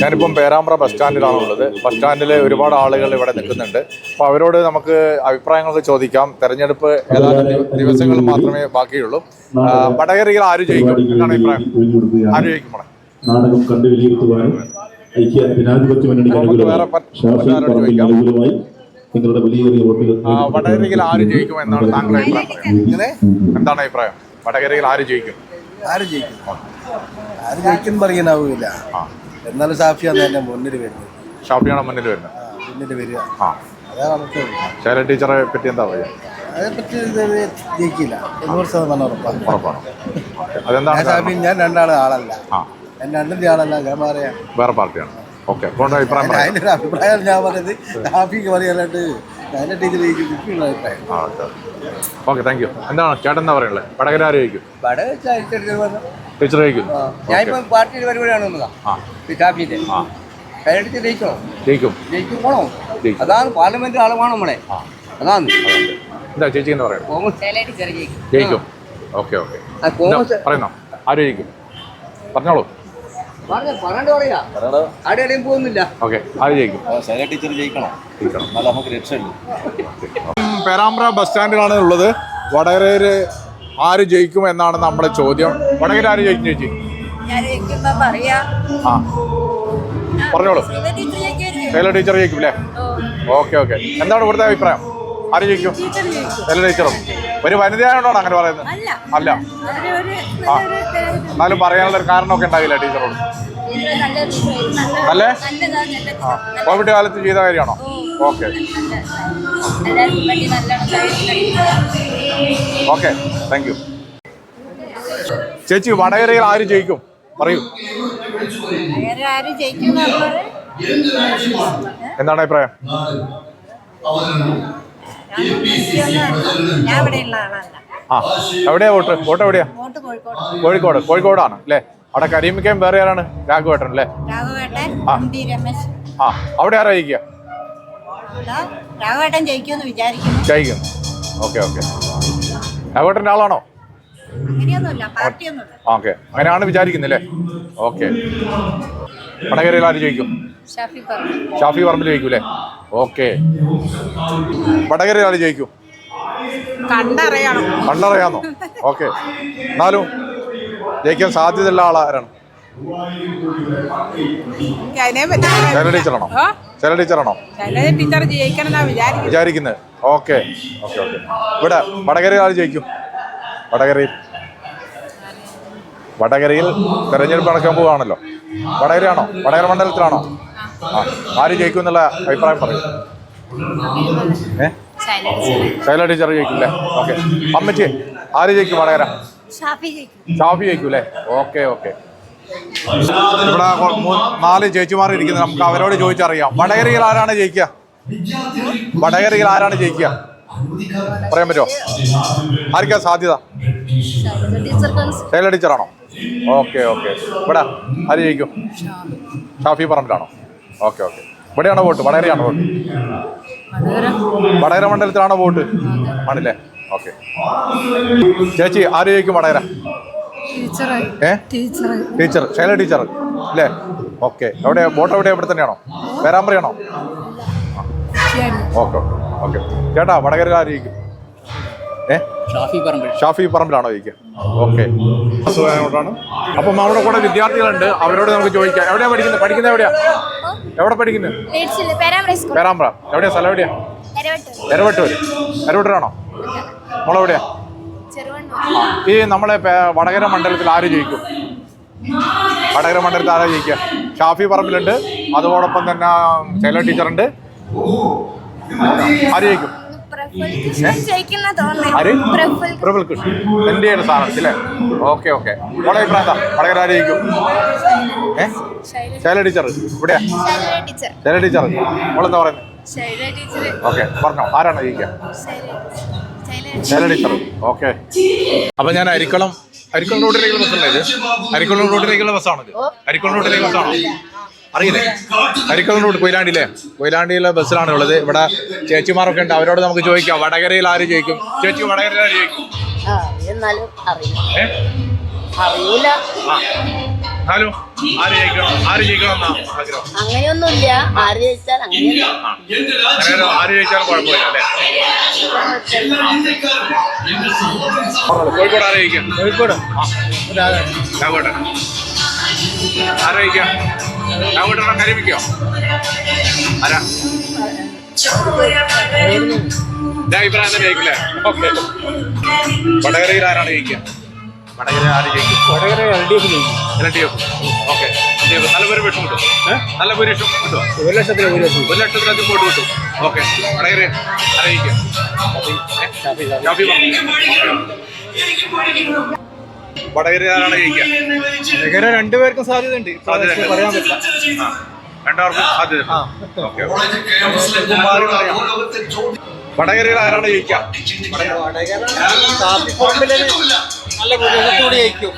ഞാനിപ്പം പേരാമ്പ്ര ബസ് സ്റ്റാൻഡിലാണ് ഉള്ളത് ബസ് സ്റ്റാൻഡിൽ ഒരുപാട് ആളുകൾ ഇവിടെ നിൽക്കുന്നുണ്ട്. അപ്പോൾ അവരോട് നമുക്ക് അഭിപ്രായങ്ങളൊക്കെ ചോദിക്കാം. തെരഞ്ഞെടുപ്പ് ഏതാനും ദിവസങ്ങൾ മാത്രമേ ബാക്കിയുള്ളൂ. വടകരയിൽ ആര് ജയിക്കും? എന്നാണ് അഭിപ്രായം? ആര് ജയിക്കും നാടകം കണ്ടു വിലയിരുത്തുവാനും ഐക്യ ജനാധിപത്യ മുന്നണിക്ക് നിങ്ങളുടെ വലിയ വടകരയിൽ ആര് ജയിക്കും എന്നാണ് താങ്കളുടെ അഭിപ്രായം. എന്താണ് അഭിപ്രായം? വടകരയിൽ ആര് ജയിക്കും? ആര് ജയിക്കും? ആര് ജയിക്കും പറയാനാവില്ല എന്നാലും സാഫിയാണ് എന്റെ മുന്നിൽ വരുന്നത്. ഷാഫിയാണ് മുന്നിൽ വരുന്നത്. മുന്നിൽ വരിക. അതാ ശൈല ടീച്ചറെ പറ്റി എന്താ പറയുക അതേപ്പറ്റി ഇത് ജയിക്കില്ല. നൂറ് ശതമാനം ഉറപ്പാണ്. ഉറപ്പാണ്. അതെന്താണ് ഞാൻ രണ്ടാളും ആളല്ല. ഞാൻ ആളല്ല ഞാൻ പറയാം വേറെ പാർട്ടിയാണ്. ഓക്കെ അഭിപ്രായം അതിന്റെ ഞാൻ പറയുന്നത് സാഫിക്ക് പറയാനായിട്ട് അതിന്റെ ടീച്ചർ ജയിക്കും അഭിപ്രായം. ഓക്കെ. Thank you. എന്താണ് ചേട്ടൻ എന്താ പറയുള്ളത് വടകര ജയിക്കും? ടീച്ചർ ജയിക്കും ഞാനിപ്പോ പാർട്ടിയുടെ പരിപാടിയാണ് വന്നതാ ആ. സ്റ്റാഫിന്റെ ആ. കൈയടിച്ച് ജയിക്കണോ ജയിക്കും. ജയിക്കും. പോണോ അതാണ് പാർലമെന്റ് ആൾ വേണം നമ്മളെ അതാണ്. എന്താ ചേച്ചി എന്ന് പറയുന്നത് കോൺഗ്രസ് ജയിക്കും. Okay okay. ആ, കോൺഗ്രസ് പറയുന്നോ? ആര് ജയിക്കും? പറഞ്ഞോളൂ. പറഞ്ഞ പറയണ്ട പറയാ ആടെ എവിടെയും പോകുന്നില്ല. ഓക്കെ ആര് ജയിക്കും? ശൈല ടീച്ചർ ജയിക്കണം? ജയിക്കണം. നമുക്ക് രക്ഷയുള്ളൂ. പേരാമ്പ്ര ബസ് സ്റ്റാൻഡിലാണ് ഉള്ളത്. വടകരയിൽ ആര് ജയിക്കും എന്നാണ് നമ്മുടെ ചോദ്യം. വടകര ആര് ജയിക്കും ചേച്ചി? ആ. പറഞ്ഞോളൂ. ശൈല ടീച്ചർ ജയിക്കും അല്ലേ? Okay okay. എന്താണ് ഇവിടുത്തെ അഭിപ്രായം? ആര് ജയിക്കും. ശൈല ടീച്ചറും. ഒരു വനിതയായോണ്ടാണ് അങ്ങനെ പറയുന്നത്. അല്ല. ആ. എന്നാലും പറയാനുള്ള ഒരു കാരണമൊക്കെ ഉണ്ടാവില്ല ടീച്ചറോട്. അല്ലേ? കോവിഡ് കാലത്ത് ചെയ്ത കാര്യമാണോ? ഓക്കെ. ഓക്കെ. താങ്ക് യു ചേച്ചി വടകരയിൽ ആര് ജയിക്കും? പറയൂ. എന്താണ് അഭിപ്രായം? ആ എവിടെയാ വോട്ട്? വോട്ട് എവിടെയാ? കോഴിക്കോട്. കോഴിക്കോടാണ് അല്ലേ? അവിടെ കരീമിക്കാൻ വേറെ ആരാണ്? രാഘവേട്ടൻ അല്ലേ? ആ. രമേശ്. ആ അവിടെ ആരാ ജയിക്കുക? രാഘവേട്ടൻ ജയിക്കുമെന്ന് വിചാരിക്കുന്നു. ജയിക്കും. Okay okay. രാഘവേട്ടന്റെ ആളാണോ? ഓക്കെ. അങ്ങനെയാണ് വിചാരിക്കുന്നില്ലേ? ഓക്കെ. വടകരയിൽ ആര് ജയിക്കും? ഷാഫി പറമ്പിൽ ജയിക്കും അല്ലേ? ഓക്കെ. വടകരയിൽ ആര് ജയിക്കും? കണ്ടറിയാണോ. കണ്ടറിയാന്നോ? ഓക്കെ. എന്നാലും ജയിക്കാൻ സാധ്യതയുള്ള ആളാരാണ്? ശൈല ടീച്ചറാണോ? ശൈല ടീച്ചറാണോ? ടീച്ചർ ജയിക്കണം വിചാരിക്കുന്നത് ഓക്കെ. Okay okay. ഇവിടെ വടകരയിൽ ആൾ ജയിക്കും? വടകരയിൽ. വടകരയിൽ തെരഞ്ഞെടുപ്പ് നടക്കാൻ പോവുകയാണല്ലോ. വടകരയാണോ? വടകര മണ്ഡലത്തിലാണോ? ആ ആര് ജയിക്കും എന്നുള്ള അഭിപ്രായം പറയൂ. ഏ? ശൈല ടീച്ചർ ജയിക്കും അല്ലേ ഓക്കെ. അമ്മച്ചി ആര് ജയിക്കും വടകര? ഷാഫി ജയിക്കും. ഷാഫി ജയിക്കും അല്ലേ? Okay okay. ഇവിടെ നാല് ചേച്ചിമാർ ഇരിക്കുന്നത് നമുക്ക് അവരോട് ചോദിച്ചറിയാം. വടകരയിൽ ആരാണ് ജയിക്കുക? വടകരയിൽ ആരാണ് ജയിക്കുക? പറയാൻ പറ്റുമോ? ആർക്കാ സാധ്യത? ശൈല ടീച്ചറാണോ? Okay okay. ഇവിടെ ആര് ജയിക്കും? ഷാഫി പറമ്പിലാണോ? Okay okay. ഇവിടെയാണോ വോട്ട്? വടകരയാണോ വോട്ട്? വടകര മണ്ഡലത്തിലാണോ വോട്ട്? ആണല്ലേ? ഓക്കെ. ചേച്ചി ആര് ജയിക്കും വടകര ടീച്ചർ ശൈല ടീച്ചർ. അല്ലേ ഓക്കെ. എവിടെ ബോട്ട് എവിടെ ഇവിടെ തന്നെയാണോ? പേരാമ്പ്രയാണോ ഓക്കെ ഓക്കെ ഓക്കെ. ചേട്ടാ വടകര ആര് ജയിക്കും ഷാഫി പറമ്പിലാണോ ചോദിക്കുക? ഓക്കെ. അപ്പം നമ്മുടെ കൂടെ വിദ്യാർത്ഥികളുണ്ട്. അവരോട് നമുക്ക് ചോദിക്കാം. എവിടെയാ പഠിക്കുന്നത്? പഠിക്കുന്നത് എവിടെയാ? എവിടെ പഠിക്കുന്നത്? പേരാമ്പ്ര എവിടെയാ? സ്ഥലം എവിടെയാ? എരവട്ടൂർ. എരവട്ടൂരാണോ? നമ്മളെവിടെയാ ഈ നമ്മളെ വടകര മണ്ഡലത്തിൽ ആര് ജയിക്കും? വടകര മണ്ഡലത്തിൽ ആരാ ജയിക്കുക? ഷാഫി പറമ്പിലുണ്ട്. അതോടൊപ്പം തന്നെ ശൈല ടീച്ചറുണ്ട്. ആര് ജയിക്കും? പ്രഫുൽ അല്ലേ? Okay okay. മോളെ അഭിപ്രായം എന്താ? വടകര ആര് ജയിക്കും? ഏ? ശൈല ടീച്ചർ. ഇവിടെയാ? ശൈല ടീച്ചർ. മോളെന്താ പറയുന്നത് ഓക്കെ പറഞ്ഞോ. ആരാണ് ജയിക്കുക? ഓക്കെ അപ്പൊ ഞാൻ അരിക്കളം അരിക്കളം റോഡിലേക്കുള്ള ബസ്സല്ലേ ഇത്? അരിക്കളം റോഡിലേക്കുള്ള ബസ്സാണത് അരിക്കളം റോഡിലേക്ക് ബസ്സാണോ അറിയില്ലേ? അരിക്കളം റോഡ് കൊയിലാണ്ടിയിലെ കൊയിലാണ്ടിയിലെ ബസ്സിലാണ് ഉള്ളത്. ഇവിടെ ചേച്ചിമാരൊക്കെ ഉണ്ട്. അവരോട് നമുക്ക് ചോദിക്കാം. വടകരയിൽ ആര് ചോദിക്കും ചേച്ചി വടകരയിൽ ആര് ചോദിക്കും എന്നാലും അറിയില്ല? എന്നാലും ആര് ജയിക്കണം ആര് ജയിക്കണം എന്നാ ആഗ്രഹം? അങ്ങനെയൊന്നുമില്ല. ആര് ജയിച്ചാൽ അങ്ങനെ ആര് ജയിച്ചാലും കുഴപ്പമില്ല അല്ലേ? കോഴിക്കോട് ആര് ജയിക്കും? കോഴിക്കോട്. രാഘവേട്ടൻ. ആര് ജയിക്കാം? രാഘവേട്ടനെ കരിമിക്കോ ആരാ? അഭിപ്രായം തന്നെ ജയിക്കില്ലേ? ഓക്കെ. വടകരയിൽ ആരാണ് ജയിക്കുക? വടകര ആര് ജയിക്കും വടകര എൽ ഡി എഫ് ജയിക്കും എൽ ഡി എഫ് ഓക്കെ നല്ല ഭൂരിപക്ഷം കിട്ടും നല്ല ഭൂരിപക്ഷം കിട്ടും ഒരു ലക്ഷത്തിന് ഭൂരിപക്ഷം ഒരു ലക്ഷത്തിലധികം വോട്ട് കിട്ടും ഓക്കെ വടകര അറിയിക്കും വടകര ആരാണ് ജയിക്കുക വടകര രണ്ടുപേർക്കും സാധ്യതയുണ്ട് സാധ്യതയുണ്ട്. പറയാൻ പറ്റില്ല. രണ്ടാവർക്കും സാധ്യത വടകരയിൽ ആരാണ് ജയിക്കുക നല്ല ഭൂരിപക്ഷത്തോടെ ജയിക്കും.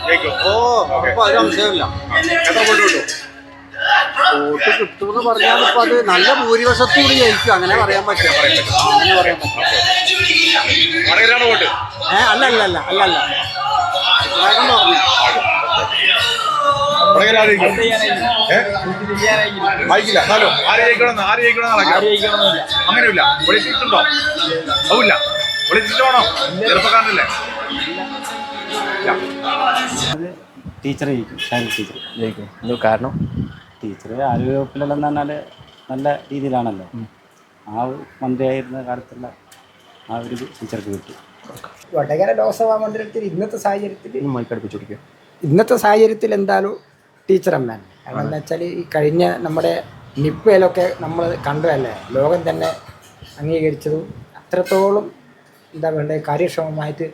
ഓ ഓക്കെ. അപ്പൊ ഒരു സംശയമില്ല. എത്ര വോട്ട് കിട്ടും? വോട്ട് കിട്ടുമെന്ന് പറഞ്ഞാൽ ഇപ്പൊ അത് നല്ല ഭൂരിപക്ഷത്തോടെ ജയിക്കും. അങ്ങനെ പറയാൻ പറ്റില്ല. അങ്ങനെ പറയാൻ പറ്റില്ല. വോട്ട്? ഏ അല്ല അല്ല അല്ല അല്ല അല്ല? വായിക്കില്ല എന്നാലും ആര് ജയിക്കണം ആര് ജയിക്കണം അങ്ങനെയില്ല പൊളിറ്റിക്സ് ഉണ്ടോ അതുമില്ല. പൊളിറ്റിക്സ് വേണോ ചെറുപ്പക്കാരനല്ലേ. ടീച്ചർ ജയിക്കും ടീച്ചർ ജയിക്കും. എന്തോ കാരണം? ടീച്ചർ ആരോഗ്യ വകുപ്പിലെല്ലാം പറഞ്ഞാൽ നല്ല രീതിയിലാണല്ലോ. ആ ഒരു മന്ത്രിയായിരുന്ന കാലത്തുള്ള ആ ഒരു ടീച്ചർക്ക് കിട്ടി. വടകര ലോക്സഭാ മണ്ഡലത്തിൽ ഇന്നത്തെ സാഹചര്യത്തിൽ മൈക്കടുപ്പിച്ചിരിക്കും ഇന്നത്തെ സാഹചര്യത്തിൽ എന്തായാലും ടീച്ചർ അമ്മ? കാരണം വെച്ചാൽ ഈ കഴിഞ്ഞ നമ്മുടെ നിപ്പയിലൊക്കെ നമ്മൾ കണ്ടതല്ലേ? ലോകം തന്നെ അംഗീകരിച്ചതും അത്രത്തോളം എന്താ വേണ്ടത് കാര്യക്ഷമമായിട്ട്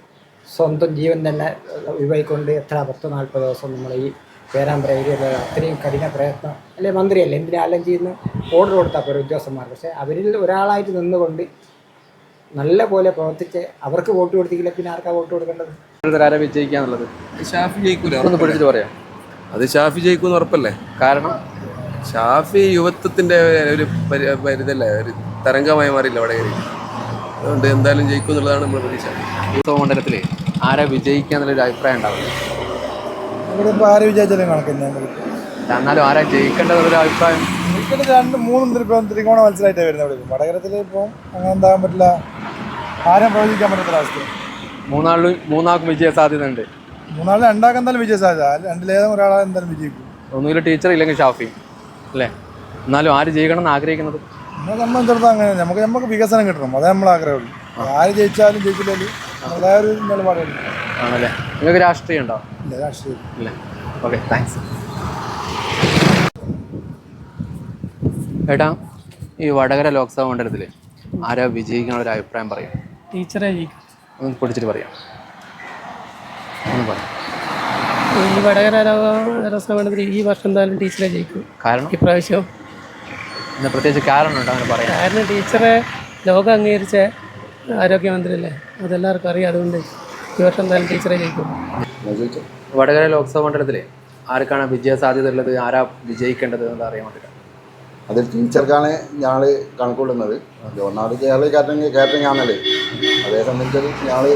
സ്വന്തം ജീവൻ തന്നെ ഒഴിവായിക്കൊണ്ട് എത്ര പത്ത് നാൽപ്പത് ദിവസം നമ്മൾ ഈ പേരാമ്പ്ര ഏരിയയിൽ അത്രയും കഠിന പ്രയത്നം അല്ലെ മന്ത്രിയല്ലേ എന്തിനാലും ചെയ്യുന്ന ഓർഡർ കൊടുത്താൽ പോലെ ഉദ്യോഗസ്ഥന്മാർ. പക്ഷേ അവരിൽ ഒരാളായിട്ട് നിന്നുകൊണ്ട് നല്ല പോലെ പ്രവർത്തിച്ച് അവർക്ക് വോട്ട് കൊടുത്തില്ല പിന്നെ ആർക്കാ വോട്ട് കൊടുക്കേണ്ടത്? ആരാ വിജയിക്കാന്നുള്ളത്? ഷാഫി ജയിക്കൂല? പറയാം. അത് ഷാഫി ജയിക്കൂന്ന് ഉറപ്പല്ലേ? കാരണം? ഷാഫി യുവത്വത്തിന്റെ ഒരു പരി- പരിതല്ലേ ഒരു തരംഗമായി മാറിയില്ല വടകരയിൽ അതുകൊണ്ട് എന്തായാലും ജയിക്കും എന്നുള്ളതാണ് നമ്മൾ പ്രതീക്ഷ. ഉത്സവ മണ്ഡലത്തിൽ ആരാ വിജയിക്കുക എന്നുള്ളൊരു അഭിപ്രായം ഉണ്ടാവില്ല ഇവിടെ ഇപ്പോൾ ആര് വിചാരിച്ചാലും കണക്കന്നെ എന്നാലും ആരാ ജയിക്കേണ്ടതൊരു അഭിപ്രായം? രണ്ട് മൂന്നും ഇപ്പം ത്രികോണ മത്സരമായിട്ടാണ് വരുന്നത് ഇവിടെ ഇപ്പം വടകരത്തിൽ ഇപ്പം അങ്ങനെ എന്താകാൻ പറ്റില്ല. ആരും പ്രവചിക്കാൻ പറ്റാത്തൊരവസ്ഥ മൂന്നാളിലും മൂന്നാൾക്കും വിജയ സാധ്യത ഉണ്ട് മൂന്നാളിൽ രണ്ടാൾക്ക് എന്തായാലും വിജയ സാധ്യത. രണ്ടിലേതും ഒരാളെ എന്തായാലും വിജയിക്കും. ഒന്നുമില്ല ടീച്ചർ ഇല്ലെങ്കിൽ ഷാഫി. അല്ലേ? എന്നാലും ആര് ജയിക്കണം എന്ന് ആഗ്രഹിക്കുന്നത്? നമ്മളെ സംബന്ധിച്ചിടത്തോളം അങ്ങനെ നമുക്ക് നമുക്ക് വികസനം കിട്ടണം. അതേ നമ്മൾ ആഗ്രഹമുള്ളൂ ആര് ജയിച്ചാലും ജയിച്ചില്ലെങ്കിലും നമ്മളായ ഒരു നിലപാടുണ്ട് ആണല്ലേ? നിങ്ങൾക്ക് രാഷ്ട്രീയം ഉണ്ടോ? ഇല്ല രാഷ്ട്രീയം ഇല്ല. ഓക്കെ താങ്ക്സ് ഏട്ടാ ഈ വടകര ലോക്സഭാ മണ്ഡലത്തിൽ ആരാ വിജയിക്കാനുള്ള ഒരു അഭിപ്രായം പറയും. ടീച്ചറെ ജയിക്കും ഒന്ന് പൊടിച്ചിട്ട് പറയാം. ഒന്ന് പറയാം. ഈ വടകര ലോക്സഭ മണ്ഡലത്തിൽ ഈ വർഷം എന്തായാലും ടീച്ചറെ ജയിക്കും. കാരണം? ഇപ്രാവശ്യം പ്രത്യേകിച്ച് കാരണം ഉണ്ടോ അങ്ങനെ പറയാം കാരണം ടീച്ചറെ ലോകം അംഗീകരിച്ച ആരോഗ്യമന്ത്രിയല്ലേ? അതെല്ലാവർക്കും അറിയാം. അതുകൊണ്ട് ഈ വർഷം എന്തായാലും ടീച്ചറെ ജയിക്കും. വടകര ലോക്സഭാ മണ്ഡലത്തിലെ ആർക്കാണ് വിജയ സാധ്യത ഉള്ളത് ആരാ വിജയിക്കേണ്ടത് എന്ന് അറിയാൻ വേണ്ടിയിട്ടാണ് അതിൽ ടീച്ചർക്കാണ് ഞങ്ങൾ കണക്കൂടുന്നത് ഒന്നാമത് കേരള കാറ്ററിംഗ് കാറ്ററിംഗ് ആണല്ലേ? അതേ സംബന്ധിച്ച് ഞങ്ങൾ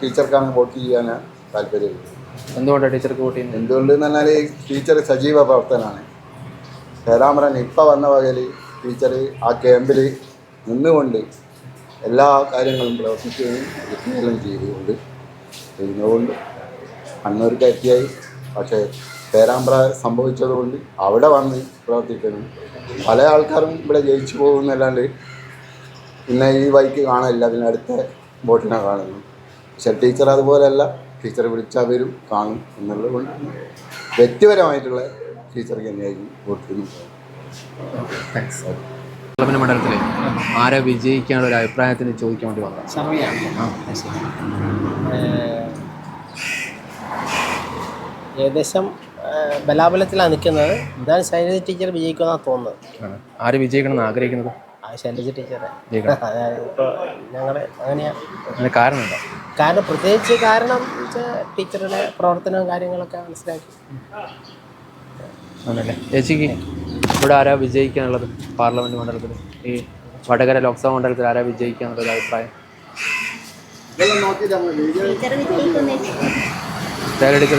ടീച്ചർക്കാണ് വോട്ട് ചെയ്യാൻ താല്പര്യം. എന്തുകൊണ്ടാണ് ടീച്ചർക്ക് വോട്ട് ചെയ്യുന്നത്? എന്തുകൊണ്ട് എന്ന് പറഞ്ഞാൽ ടീച്ചർ സജീവ പ്രവർത്തനമാണ് പേരാമ്പ്ര ഇപ്പം വന്ന വകയിൽ ടീച്ചർ ആ ക്യാമ്പിൽ നിന്നുകൊണ്ട് എല്ലാ കാര്യങ്ങളും പ്രവർത്തിക്കുകയും എത്തിക്കുകയും ചെയ്തുകൊണ്ട് ചെയ്യുന്നതുകൊണ്ട് കണ്ണൂർ കയറ്റിയായി പക്ഷേ പേരാമ്പ്ര സംഭവിച്ചതുകൊണ്ട് അവിടെ വന്ന് പ്രവർത്തിക്കണം. പല ആൾക്കാരും ഇവിടെ ജയിച്ചു പോകുന്നല്ലാണ്ട് പിന്നെ ഈ വൈക്ക് കാണില്ല പിന്നെ അടുത്ത ബോട്ടിനെ കാണുന്നു പക്ഷെ ടീച്ചർ അതുപോലെയല്ല. ടീച്ചർ വിളിച്ചാൽ വരും കാണും എന്നുള്ളത് കൊണ്ട് വ്യക്തിപരമായിട്ടുള്ള ടീച്ചർക്ക് തന്നെയായിരിക്കും വോട്ട് താങ്ക്സ് പാർലമെന്റ് മണ്ഡലത്തിൽ ആരെ വിജയിക്കാനുള്ള ഒരു അഭിപ്രായത്തിന് ചോദിക്കാൻ വേണ്ടി വന്നത് ഏകദേശം ബലാബലത്തിലാണ് നിൽക്കുന്നത്. എന്തായാലും ശൈലജ ടീച്ചർ വിജയിക്കുമെന്നാണ് തോന്നുന്നത്. ആര് വിജയിക്കണമെന്ന് ആഗ്രഹിക്കുന്നത്? ആ ശൈലജ ടീച്ചറെ. ഇപ്പോൾ ഞങ്ങൾ അങ്ങനെയാണ് അതിന് കാരണം എന്താ? കാരണം പ്രത്യേകിച്ച് കാരണം ടീച്ചറുടെ പ്രവർത്തനവും കാര്യങ്ങളൊക്കെ മനസ്സിലാക്കി. ആണല്ലേ? ചേച്ചിക്ക് ഇവിടെ ആരാ വിജയിക്കാനുള്ളത്? പാർലമെന്റ് മണ്ഡലത്തിൽ ഈ വടകര ലോക്സഭാ മണ്ഡലത്തിൽ ആരാ വിജയിക്കാന്നുള്ള ഒരു അഭിപ്രായം?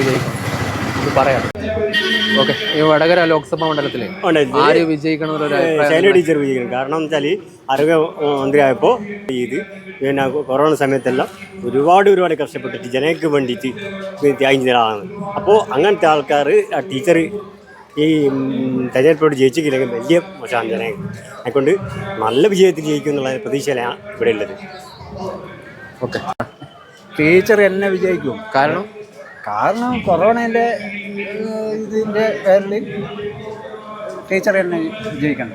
ജയിക്കും. ഇത് പറയാം. ഓക്കെ ഈ വടകര ലോക്സഭാ മണ്ഡലത്തിൽ ആര് വിജയിക്കണം അഭിപ്രായം ശൈല ടീച്ചർ വിജയിക്കണം. കാരണം എന്ന് വെച്ചാൽ ആരോഗ്യ മന്ത്രിയായപ്പോൾ ഇത് പിന്നെ കൊറോണ സമയത്തെല്ലാം ഒരുപാട് ഒരുപാട് കഷ്ടപ്പെട്ടിട്ട് ജനങ്ങൾക്ക് വേണ്ടിയിട്ട് ത്യാഗിച്ചതാണ് അപ്പോൾ അങ്ങനത്തെ ആൾക്കാർ ആ ടീച്ചർ ഈ തെരഞ്ഞെടുപ്പോട് ജയിച്ചില്ലെങ്കിൽ വലിയ മോശമാണ് ജനങ്ങൾ അതുകൊണ്ട് നല്ല വിജയത്തിൽ ജയിക്കും എന്നുള്ള പ്രതീക്ഷയിലാണ് ഇവിടെ ഉള്ളത്. ഓക്കെ. ടീച്ചർ എന്നെ വിജയിക്കും. കാരണം? കാരണം കൊറോണേന്റെ ഇതിന്റെ പേരിൽ ടീച്ചർ എന്നെ വിജയിക്കണം.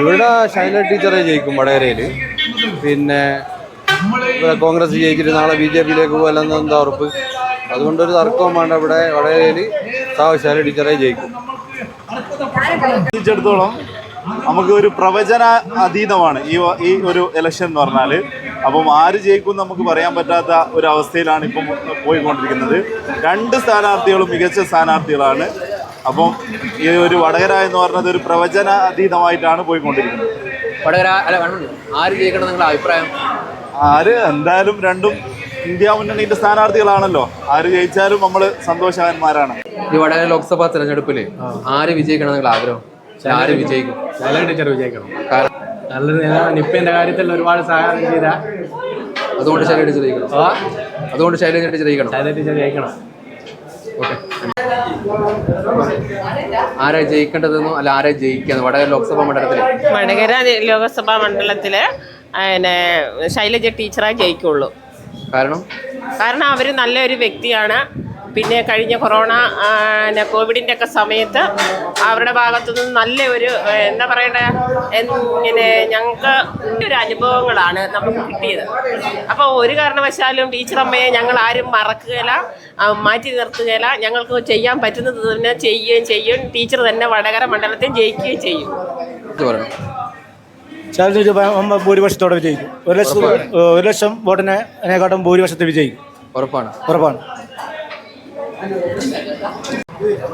ഇവിടെ ശൈല ടീച്ചറെ ജയിക്കും വടകരയിൽ പിന്നെ ഇവിടെ കോൺഗ്രസ് ജയിച്ചിട്ട് നാളെ ബി ജെ പിയിലേക്ക് പോകലെന്ന് എന്താ ഉറപ്പ്? അതുകൊണ്ടൊരു തർക്കവും വേണ്ട ഇവിടെ വടകരയിൽ സാവ് ശൈല ടീച്ചറെ ജയിക്കും. സംബന്ധിച്ചിടത്തോളം നമുക്ക് ഒരു പ്രവചന അതീതമാണ്. ഈ ഈ ഒരു ഇലക്ഷൻ എന്ന് പറഞ്ഞാൽ അപ്പം ആര് ജയിക്കും നമുക്ക് പറയാൻ പറ്റാത്ത ഒരു അവസ്ഥയിലാണ് ഇപ്പം പോയിക്കൊണ്ടിരിക്കുന്നത്. രണ്ട് സ്ഥാനാർത്ഥികളും മികച്ച സ്ഥാനാർത്ഥികളാണ്. അപ്പം ഈ ഒരു വടകര എന്ന് പറഞ്ഞത് ഒരു പ്രവചന അതീതമായിട്ടാണ് പോയിക്കൊണ്ടിരിക്കുന്നത്. വടകര ആര് ജയിക്കണം നിങ്ങളുടെ അഭിപ്രായം? ആര് എന്തായാലും രണ്ടും ഇന്ത്യ മുന്നണിയുടെ സ്ഥാനാർത്ഥികളാണല്ലോ. ആര് ജയിച്ചാലും നമ്മൾ സന്തോഷവാന്മാരാണ്. ഈ വടകര ലോക്സഭാ തെരഞ്ഞെടുപ്പിൽ ആര് വിജയിക്കണം നിങ്ങൾ ആഗ്രഹം? ആര് വിജയിക്കും? ടീച്ചർ വിജയിക്കണം. നല്ലൊരു നിപ്പേന്റെ കാര്യത്തിൽ ഒരുപാട് സഹായം ചെയ്ത അതുകൊണ്ട് ശൈലജ ടീച്ചർ ജയിക്കണം. അതുകൊണ്ട് ശൈലജ ടീച്ചർ ജയിക്കണം. ശൈല ടീച്ചർ ജയിക്കണം. ഓക്കെ. ആരാ ജയിക്കേണ്ടതെന്നോ അല്ല ആരാ ജയിക്കുന്നത് വടകര ലോക്സഭാ മണ്ഡലത്തിൽ. വടകര ലോക്സഭാ മണ്ഡലത്തിൽ പിന്നെ ശൈലജ ടീച്ചറായി ജയിക്കുള്ളൂ. കാരണം? കാരണം അവർ നല്ലൊരു വ്യക്തിയാണ്. പിന്നെ കഴിഞ്ഞ കൊറോണ പിന്നെ കോവിഡിന്റെ ഒക്കെ സമയത്ത് അവരുടെ ഭാഗത്തുനിന്ന് നല്ല ഒരു എന്താ പറയണ്ടേ ഇങ്ങനെ ഞങ്ങൾക്ക് ഒരു അനുഭവങ്ങളാണ് നമുക്ക് കിട്ടിയത്. അപ്പോൾ ഒരു കാരണവശാലും ടീച്ചറമ്മയെ ഞങ്ങൾ ആരും മറക്കുകയില്ല മാറ്റി നിർത്തുകയില്ല. ഞങ്ങൾക്ക് ചെയ്യാൻ പറ്റുന്നത് തന്നെ ചെയ്യുകയും ചെയ്യും. ടീച്ചർ തന്നെ വടകര മണ്ഡലത്തിൽ ജയിക്കുകയും ചെയ്യും. ശൈല ടീച്ചർ ഭൂരിപക്ഷത്തോടെ വിജയിക്കും. ഒരു ലക്ഷം ഒരു ലക്ഷം വോട്ടിനെ അതിനെക്കാട്ടും ഭൂരിപക്ഷത്തിൽ വിജയിക്കും. ഉറപ്പാണ്. ഉറപ്പാണ്.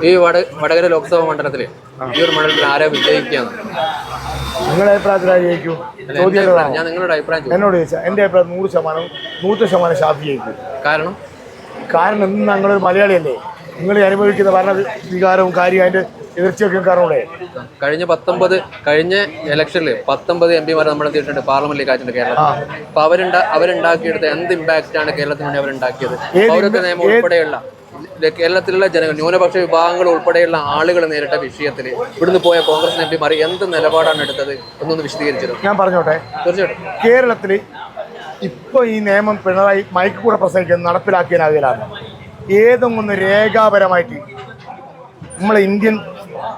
ഈ വട വടകര ലോക്സഭാ മണ്ഡലത്തിൽ ഈ ഒരു മണ്ഡലത്തിൽ ആരാ വിജയിക്കുകയാണ്? നിങ്ങളുടെ അഭിപ്രായത്തിൽ എന്റെ ഞാൻ നിങ്ങളുടെ അഭിപ്രായം ചോദിച്ചു എന്നോട് ചോദിച്ചാൽ എന്റെ അഭിപ്രായം നൂറ് ശതമാനം നൂറ് ശതമാനം ഷാഫി ജയിക്കും. കാരണം? കാരണം ഇന്ന് ഞങ്ങളൊരു മലയാളിയല്ലേ? നിങ്ങൾ അനുഭവിക്കുന്ന ഭരണ വികാരവും കാര്യവും അതിന്റെ എതിർച്ചയൊക്കെ കാരണമല്ലേ കഴിഞ്ഞ പത്തൊമ്പത് കഴിഞ്ഞ ഇലക്ഷനിൽ പത്തൊമ്പത് എം പിമാരെ നമ്മൾ എത്തിയിട്ടുണ്ട് പാർലമെന്റിലേക്ക് അയച്ചിട്ടുണ്ട് കേരളം അപ്പൊ അവരുണ്ട അവരുണ്ടാക്കിയെടുത്ത എന്ത് ഇമ്പാക്റ്റ് ആണ് കേരളത്തിന് വേണ്ടി അവരുണ്ടാക്കിയത്? ഏത് പൗരത്വ നിയമം ഏത് ഉൾപ്പെടെയുള്ള കേരളത്തിലുള്ള ജനങ്ങൾ ന്യൂനപക്ഷ വിഭാഗങ്ങൾ ഉൾപ്പെടെയുള്ള ആളുകൾ നേരിട്ട വിഷയത്തിൽ ഇവിടുന്ന് പോയ കോൺഗ്രസ് എം പിമാർ എന്ത് നിലപാടാണ് എടുത്തത് എന്നൊന്ന് വിശദീകരിച്ചത് ഞാൻ പറഞ്ഞോട്ടെ. തീർച്ചയായിട്ടും. കേരളത്തിൽ ഇപ്പോൾ ഈ നിയമം പിണറായി മൈക്ക് കൂടെ പ്രസംഗിക്കുന്നത് നടപ്പിലാക്കിയതിനാകലാണ്. ഏതെങ്കിലും ഒന്ന് രേഖാപരമായിട്ട് നമ്മളെ ഇന്ത്യൻ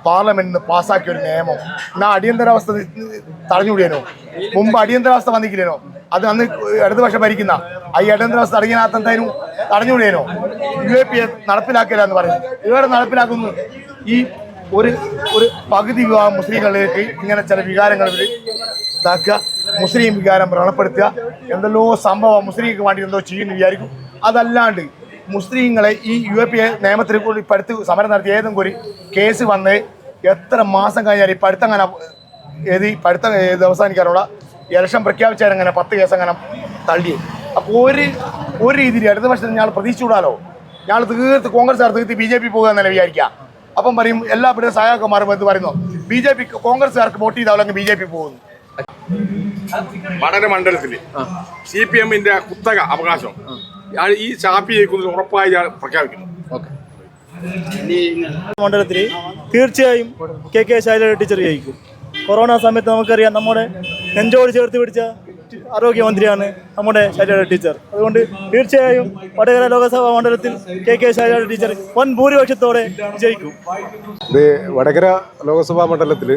പാർലമെന്റിൽ നിന്ന് പാസ്സാക്കിയ ഒരു നിയമം. എന്നാ അടിയന്തരാവസ്ഥ തടഞ്ഞുകൂടിയനോ? മുമ്പ് അടിയന്തരാവസ്ഥ വന്നിക്കില്ലേനോ? അത് അന്ന് ഇടതുപക്ഷം ഭരിക്കുന്ന ആ തടങ്ങിനകത്ത് എന്തായാലും തടഞ്ഞുവിടിയനോ യു എ പി എ നടപ്പിലാക്കില്ല എന്ന് പറയുന്നത്. ഇവരുടെ നടപ്പിലാക്കുന്നു. ഈ ഒരു ഒരു പകുതി വിവാഹം മുസ്ലിങ്ങളിലേക്ക് ഇങ്ങനെ ചില വികാരങ്ങൾ ഇവർ ഇതാക്കുക മുസ്ലിം വികാരം വ്രണപ്പെടുത്തുക എന്തെല്ലോ സംഭവം മുസ്ലിങ്ങൾക്ക് വേണ്ടി എന്തോ ചെയ്യുന്നു വിചാരിക്കും. അതല്ലാണ്ട് മുസ്ലിങ്ങളെ ഈ യു എ പി എ നിയമത്തിൽ കൂടി പഠിത്ത സമരം നടത്തി ഏതും കൂടി കേസ് വന്ന് എത്ര മാസം കഴിഞ്ഞാൽ ഈ പഠിത്തങ്ങനെ ഏത് ഈ പഠിത്തം അവസാനിക്കാനുള്ള ഇലക്ഷൻ പ്രഖ്യാപിച്ചാലങ്ങനെ പത്ത് കേസ് അങ്ങനെ തള്ളി. അപ്പോൾ ഒരു ഒരു രീതിയിൽ അടുത്ത വർഷത്തിൽ ഞങ്ങൾ പ്രതീക്ഷിച്ചുകൂടാലോ? ഞങ്ങൾ തീർത്ത് കോൺഗ്രസ് തീർത്ത് ബി ജെ പി പോകുക എന്നല്ല വിചാരിക്കുക. അപ്പം പറയും എല്ലാ പിള്ളേരും സഹായക്കന്മാരും എന്ന് പറയുന്നു. ബി ജെ പി കോൺഗ്രസ്സുകാർക്ക് വോട്ട് ചെയ്താവില്ലെങ്കിൽ ബി ജെ പി പോകുന്നു. വടകര മണ്ഡലത്തിൽ സി പി എമ്മിന്റെ കുത്തക അവകാശം. ഈ ചാപ്പി ജയിക്കുന്നത് ഉറപ്പായി ഞാൻ പ്രഖ്യാപിക്കുന്നു. ഓക്കെ. മണ്ഡലത്തിൽ തീർച്ചയായും കെ കെ ശൈലജ ടീച്ചർ ജയിക്കും. കൊറോണ സമയത്ത് നമുക്കറിയാം നമ്മുടെ നെഞ്ചോട് ചേർത്ത് പിടിച്ച ആരോഗ്യമന്ത്രിയാണ് നമ്മുടെ ശൈലജ ടീച്ചർ. അതുകൊണ്ട് തീർച്ചയായും വടകര ലോകസഭാ മണ്ഡലത്തിൽ കെ കെ ശൈലജ ടീച്ചർ വൻ ഭൂരിപക്ഷത്തോടെ വിജയിക്കും ഇത് വടകര ലോകസഭാ മണ്ഡലത്തിൽ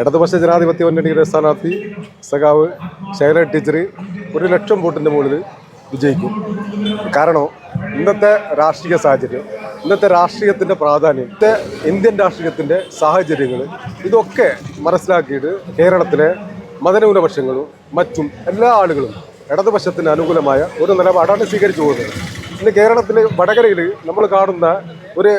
ഇടതുപക്ഷ ജനാധിപത്യ മുന്നണിയുടെ സ്ഥാനാർത്ഥി സഖാവ് ശൈല ടീച്ചർ ഒരു ലക്ഷം വോട്ടിന്റെ മുകളിൽ വിജയിക്കും. കാരണം ഇന്നത്തെ രാഷ്ട്രീയ സാഹചര്യം ഇന്നത്തെ രാഷ്ട്രീയത്തിന്റെ പ്രാധാന്യം ഇന്നത്തെ ഇന്ത്യൻ രാഷ്ട്രീയത്തിന്റെ സാഹചര്യങ്ങൾ ഇതൊക്കെ മനസ്സിലാക്കിയിട്ട് കേരളത്തിലെ മതന്യൂനപക്ഷങ്ങളും മറ്റും എല്ലാ ആളുകളും ഇടതുപക്ഷത്തിന് അനുകൂലമായ ഒരു നിലപാടാണ് സ്വീകരിച്ചു പോകുന്നത് ഇന്ന് കേരളത്തിൽ വടകരയിൽ നമ്മൾ കാണുന്ന ഒരു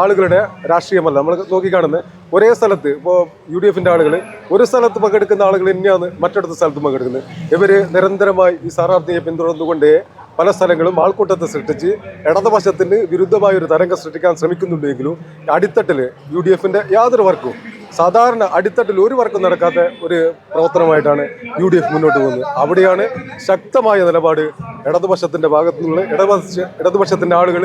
ആളുകളുടെ രാഷ്ട്രീയമല്ല. നമ്മൾ നോക്കിക്കാണുന്നത് ഒരേ സ്ഥലത്ത് ഇപ്പോൾ യു ഡി എഫിന്റെ ആളുകൾ ഒരു സ്ഥലത്ത് പങ്കെടുക്കുന്ന ആളുകൾ തന്നെയാണ് മറ്റടുത്ത സ്ഥലത്ത് പങ്കെടുക്കുന്നത്. ഇവർ നിരന്തരമായി ഈ സ്ഥാനാർത്ഥിയെ പിന്തുടർന്നുകൊണ്ടേ പല സ്ഥലങ്ങളും ആൾക്കൂട്ടത്തെ സൃഷ്ടിച്ച് ഇടതുപക്ഷത്തിന് വിരുദ്ധമായ ഒരു തരംഗം സൃഷ്ടിക്കാൻ ശ്രമിക്കുന്നുണ്ടെങ്കിലും അടിത്തട്ടിൽ യു ഡി എഫിന്റെ യാതൊരു വർക്കും സാധാരണ അടിത്തട്ടിൽ ഒരു വർക്കും നടക്കാത്ത ഒരു പ്രവർത്തനമായിട്ടാണ് യു ഡി എഫ് മുന്നോട്ട് പോകുന്നത്. അവിടെയാണ് ശക്തമായ നിലപാട് ഇടതുപക്ഷത്തിന്റെ ഭാഗത്തു നിന്നുള്ള ഇടതുപക്ഷ ഇടതുപക്ഷത്തിന്റെ ആളുകൾ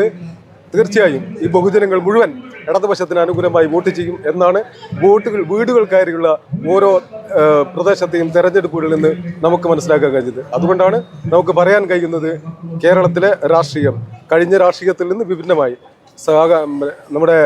തീർച്ചയായും ഈ ബഹുജനങ്ങൾ മുഴുവൻ ഇടതുപക്ഷത്തിന് അനുകൂലമായി വോട്ട് ചെയ്യും എന്നാണ് വോട്ടുകൾ വീടുകൾ കയറിയുള്ള ഓരോ പ്രദേശത്തെയും തെരഞ്ഞെടുപ്പുകളിൽ നിന്ന് നമുക്ക് മനസ്സിലാക്കാൻ കഴിഞ്ഞത്. അതുകൊണ്ടാണ് നമുക്ക് പറയാൻ കഴിയുന്നത് കേരളത്തിലെ രാഷ്ട്രീയം കഴിഞ്ഞ രാഷ്ട്രീയത്തിൽ നിന്ന് വിഭിന്നമായി. നമ്മുടെ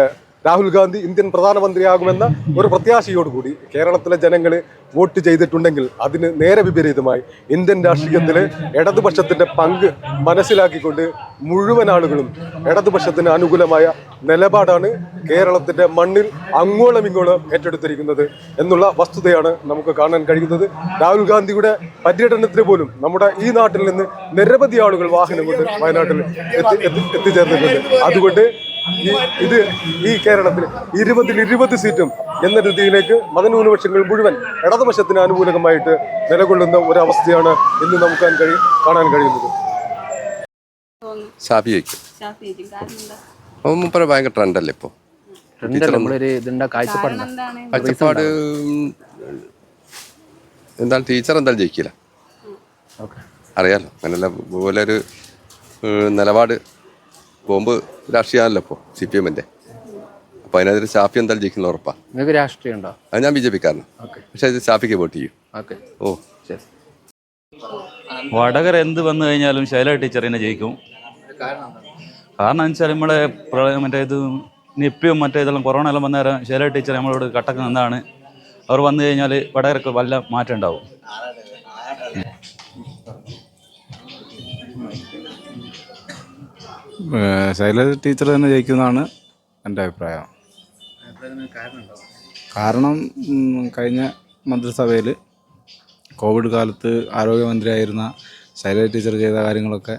രാഹുൽ ഗാന്ധി ഇന്ത്യൻ പ്രധാനമന്ത്രിയാകുമെന്ന ഒരു പ്രത്യാശയോടുകൂടി കേരളത്തിലെ ജനങ്ങൾ വോട്ട് ചെയ്തിട്ടുണ്ടെങ്കിൽ അതിന് നേരെ വിപരീതമായി ഇന്ത്യൻ രാഷ്ട്രീയത്തിലെ ഇടതുപക്ഷത്തിന്റെ പങ്ക് മനസ്സിലാക്കിക്കൊണ്ട് മുഴുവൻ ആളുകളും ഇടതുപക്ഷത്തിന് അനുകൂലമായ നിലപാടാണ് കേരളത്തിന്റെ മണ്ണിൽ അങ്ങോളം ഇങ്ങോളം ഏറ്റെടുത്തിരിക്കുന്നത് എന്നുള്ള വസ്തുതയാണ് നമുക്ക് കാണാൻ കഴിയുന്നത്. രാഹുൽ ഗാന്ധിയുടെ പര്യടനത്തിന് പോലും നമ്മുടെ ഈ നാട്ടിൽ നിന്ന് നിരവധി ആളുകൾ വാഹനം കൊണ്ട് വയനാട്ടിൽ എത്തി എത്തി- എത്തിച്ചേർന്നിട്ടുണ്ട്. അതുകൊണ്ട് ഇത് ഈ കേരളത്തിൽ ഇരുപതിൽ ഇരുപത് സീറ്റും എന്ന രീതിയിലേക്ക് മതന്യൂനപക്ഷങ്ങൾ മുഴുവൻ ഇടതുപക്ഷത്തിന് അനുകൂലമായിട്ട് നിലകൊള്ളുന്ന ഒരവസ്ഥയാണ് ഇന്ന് നമുക്ക് കഴി കാണാൻ കഴിയുന്നത്. മുപ്പര ഭയങ്കര ട്രെൻഡല്ലേ ഇപ്പോൾ കാഴ്ചപ്പാട് എന്താണ് ടീച്ചർ എന്തായാലും ജയിക്കില്ല. അറിയാലോ അങ്ങനെയല്ല പോലെ ഒരു നിലപാട് ബോംബ് രാഷ്ട്രീയമല്ലോ ഇപ്പോൾ സി പി എമ്മിന്റെ അപ്പോൾ അതിനെതിരെ ഷാഫി എന്തായാലും ജയിക്കുന്ന ഉറപ്പാ. നിങ്ങൾക്ക് രാഷ്ട്രീയം ഉണ്ടോ? അത് ഞാൻ ബി ജെ പിക്കാരനാണ് പക്ഷേ ഇത് ഷാഫിക്ക് വോട്ട് ചെയ്യും. ഓക്കെ. ഓ. ശരി. വടകര എന്ത് വന്നു കഴിഞ്ഞാലും ശൈല ടീച്ചർ തന്നെ ജയിക്കും. കാരണം വെച്ചാൽ നമ്മളെ പ്രളയം മറ്റേ ഇത് നിപ്പിയും മറ്റേ ഇതെല്ലാം കൊറോണ എല്ലാം വന്ന നേരം ശൈല ടീച്ചർ നമ്മളോട് കട്ടക്ക് നിന്നാണ്. അവർ വന്നു കഴിഞ്ഞാൽ വടകരക്ക് വല്ല മാറ്റം ഉണ്ടാവും. ശൈലജ ടീച്ചർ തന്നെ ജയിക്കുന്നതാണ് എന്റെ അഭിപ്രായം. കാരണം കഴിഞ്ഞ മന്ത്രിസഭയിൽ കോവിഡ് കാലത്ത് ആരോഗ്യമന്ത്രിയായിരുന്ന ശൈലജ ടീച്ചർ ചെയ്ത കാര്യങ്ങളൊക്കെ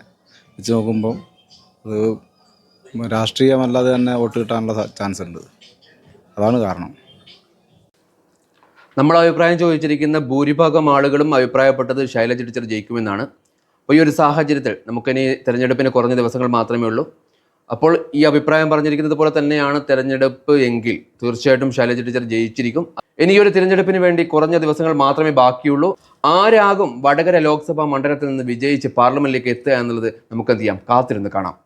വെച്ച് നോക്കുമ്പം അത് രാഷ്ട്രീയമല്ലാതെ തന്നെ വോട്ട് കിട്ടാനുള്ള ചാൻസ് ഉണ്ട് അതാണ് കാരണം. നമ്മൾ അഭിപ്രായം ചോദിച്ചിരിക്കുന്ന ഭൂരിഭാഗം ആളുകളും അഭിപ്രായപ്പെട്ടത് ശൈലജ ടീച്ചർ ജയിക്കുമെന്നാണ്. അപ്പോൾ ഈ ഒരു സാഹചര്യത്തിൽ നമുക്കിനി തെരഞ്ഞെടുപ്പിന് കുറഞ്ഞ ദിവസങ്ങൾ മാത്രമേ ഉള്ളൂ. അപ്പോൾ ഈ അഭിപ്രായം പറഞ്ഞിരിക്കുന്നത് പോലെ തന്നെയാണ് തെരഞ്ഞെടുപ്പ് എങ്കിൽ തീർച്ചയായിട്ടും ശൈലജ ടീച്ചർ ജയിച്ചിരിക്കും. ഇനി ഒരു തിരഞ്ഞെടുപ്പിന് വേണ്ടി കുറഞ്ഞ ദിവസങ്ങൾ മാത്രമേ ബാക്കിയുള്ളൂ. ആരാകും വടകര ലോക്സഭാ മണ്ഡലത്തിൽ നിന്ന് വിജയിച്ച് പാർലമെന്റിലേക്ക് എത്തുക എന്നുള്ളത് നമുക്ക് എന്ത് ചെയ്യാം? കാത്തിരുന്ന് കാണാം.